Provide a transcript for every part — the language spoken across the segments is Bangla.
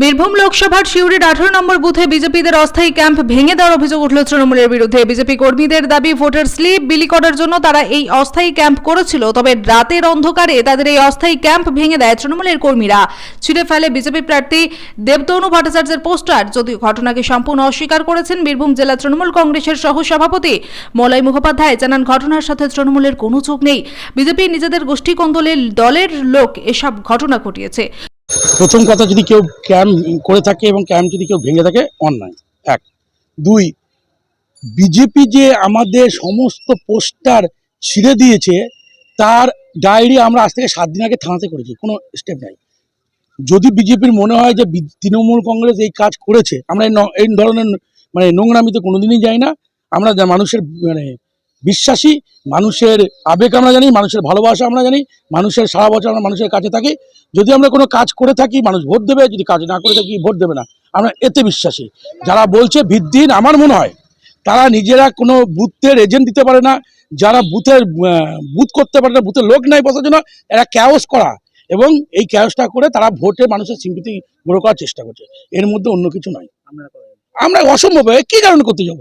বীরভূম লোকসভার সিউড়ির আঠারো নম্বর বুথে বিজেপিদের অস্থায়ী ক্যাম্প ভেঙে দেওয়ার অভিযোগ উঠল তৃণমূলের বিরুদ্ধে। বিজেপি কর্মীদের দাবি, ভোটার স্লিপ বিলি করার জন্য তারা এই অস্থায়ী ক্যাম্প করেছিল, তবে রাতের অন্ধকারে তাদের এই অস্থায়ী ক্যাম্প ভেঙে দেয় তৃণমূলের কর্মীরা। ছিঁড়ে ফেলে বিজেপি প্রার্থী দেবতনু ভট্টাচার্যের পোস্টার, যদিও ঘটনাকে সম্পূর্ণ অস্বীকার করেছেন বীরভূম জেলা তৃণমূল কংগ্রেসের সহ সভাপতি মলয় মুখোপাধ্যায়। জানান, ঘটনার সাথে তৃণমূলের কোনো যোগ নেই। বিজেপি নিজেদের গোষ্ঠী কন্দলের দলের লোক এসব ঘটনা ঘটিয়েছে। প্রথম কথা, যদি কেউ ক্যাম্প করে থাকে এবং ক্যাম্প যদি কেউ ভেঙে থাকে অন্যায় এক। দুই, বিজেপি যে আমাদের সমস্ত পোস্টার ছিঁড়ে দিয়েছে, তার ডায়েরি আমরা আজ থেকে সাত দিন আগে থানাতে করেছি, কোনো স্টেপ নাই। যদি বিজেপির মনে হয় যে তৃণমূল কংগ্রেস এই কাজ করেছে, আমরা এই ধরনের মানে নোংরামিতে কোনোদিনই যাই না, আমরা মানুষের মানে বিশ্বাসী মানুষের আবেগ আমরা জানি মানুষের ভালোবাসা আমরা জানি মানুষের সারা বছর আমরা মানুষের কাছে থাকি। যদি আমরা কোনো কাজ করে থাকি মানুষ ভোট দেবে যদি কাজ না করে থাকি ভোট দেবে না। আমরা এতে বিশ্বাসী। যারা বলছে ভিত্তিহীন আমার মনে হয় তারা নিজেরা কোনো বুথের এজেন্ট দিতে পারে না যারা বুথের বুথ করতে পারে না বুথের লোক নাই বসার জন্য এরা ক্যাওস করা। এবং এই ক্যাওসটা করে তারা ভোটে মানুষের সিম্পিতি গ্রো করার চেষ্টা করছে। এর মধ্যে অন্য কিছু নয়। আমরা অসম্ভব কি কারণে করতে যাব?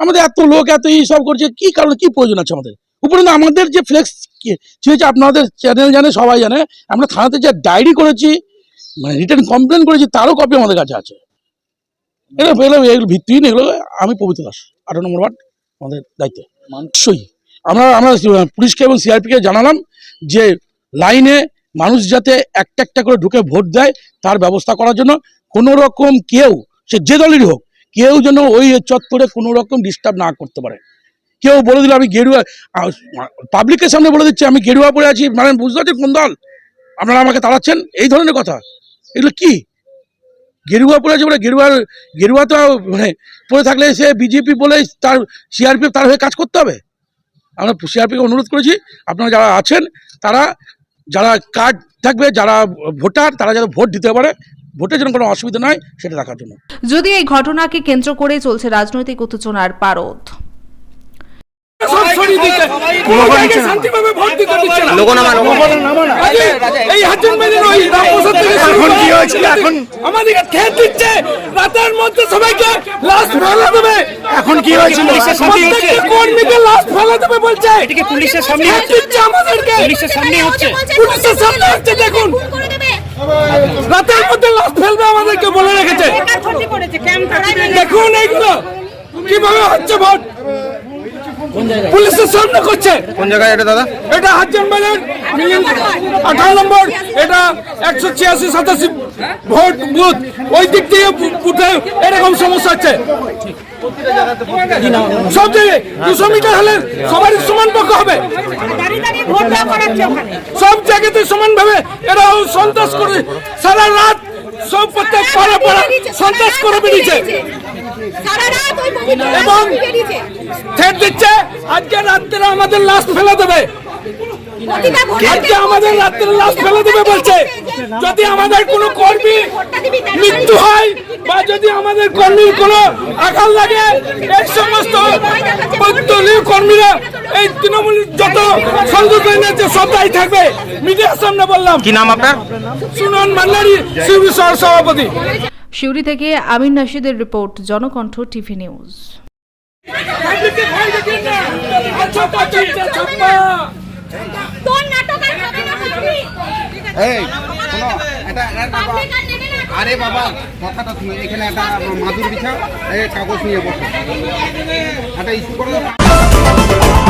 আমাদের এত লোক, এত এই সব করছে, কি কারণে, কি প্রয়োজন আছে আমাদের? উপরে আমাদের যে ফ্লেক্স ছিঁড়েছে আপনাদের চ্যানেল জানে, সবাই জানে, আমরা থানাতে যে ডায়েরি করেছি মানে রিটার্ন কমপ্লেন করেছি, তারও কপি আমাদের কাছে আছে। এগুলো এগুলো এগুলো ভিত্তিহীন এগুলো আমি পবিত্র দাস, আঠারো নম্বর ওয়ার্ড, আমাদের দায়িত্ব। মানুষই আমরা আমরা পুলিশকে এবং সিআরপিকে জানালাম যে লাইনে মানুষ যাতে একটা একটা করে ঢুকে ভোট দেয়, তার ব্যবস্থা করার জন্য কোনো রকম কেউ, সে যে দলেরই হোক কেউ যেন ওই চত্বরে কোনো রকম ডিস্টার্ব না করতে পারে। কেউ বলে দিল, আমি গেরুয়া পাবলিকের সামনে বলে দিচ্ছে, আমি গেরুয়া পরে আছি মানে বুঝতে পারছি কোন দল? আপনারা আমাকে তাড়াচ্ছেন? এই ধরনের কথা। এগুলো কি? গেরুয়া পরে আছে বলে গেরুয়ার, গেরুয়া তো মানে পরে থাকলে সে বিজেপি বলে তার সিআরপিএফ তার হয়ে কাজ করতে হবে। আমরা সিআরপিকে অনুরোধ করেছি, আপনারা যারা আছেন, তারা, যারা কার্ড থাকবে, যারা ভোটার, তারা যাতে ভোট দিতে পারে। ভোটের জন্য কোনো অসুবিধা নয় সেটা দেখার জন্য। যদি এই ঘটনাকে কেন্দ্র করে চলছে রাজনৈতিক উত্তেজনার পারদ। ভোট রাতের মধ্যে সবাইকে লাশ ফেলে দেবে। এখন কি কর্মীকে লাশ ফেলে দেবে বলছে। পুলিশের সামনে আমাদেরকে। পুলিশের সামনে হচ্ছে। পুলিশের সামনে হচ্ছে দেখুন। রাতের মধ্যে লাশ ফেলবে আমাদেরকে বলে রেখেছে। দেখুন এইগুলো। কীভাবে হচ্ছে ভোট পুলিশের সামনে করছে। কোন জায়গায় এটা দাদা? এটা হাজার বাজার। আঠারো নম্বর। এটা একশো ছিয়াশি সাতাশি ভোট বুথ। ওই দিক থেকে বু- এরকম সমস্যা হচ্ছে। সব জায়গায় দুশো মিটার হলে সবারই সমান পক্ষ হবে। সব জায়গাতে সমান ভাবে এরা সন্ত্রাস করে সারা রাত সব প্রত্যেক পাড়া পাড়া সন্ত্রাস করে বেরিয়েছে। এবং দিচ্ছে আজকে রাত্রে আমাদের লাশ ফেলে দেবে। আজকে আমাদের রাত্রে লাশ ফেলে দেবে বলছে যদি আমাদের কোনো কর্মী মৃত্যু হয় বা যদি আমাদের কর্মীর কোনো আঘাত লাগে এই সমস্ত দলীয় কর্মীরা এই তৃণমূল যত সংযোগ এনেছে সব দায়ী থাকবে মিডিয়ার সামনে বললাম কি নাম আপনার সুনন মান্নারি সহ সভাপতি সিউড়ি থেকে আমির নাশিদের রিপোর্ট জনকণ্ঠ টিভি নিউজ তোর নাটক আর হবে না এই শোনো এটা বাবা। আর বাবা কথাটা শুনে এখানে একটা মাদুর বিছাও এই কাগজ নিয়ে বসো। একটা ইস্যু করে দাও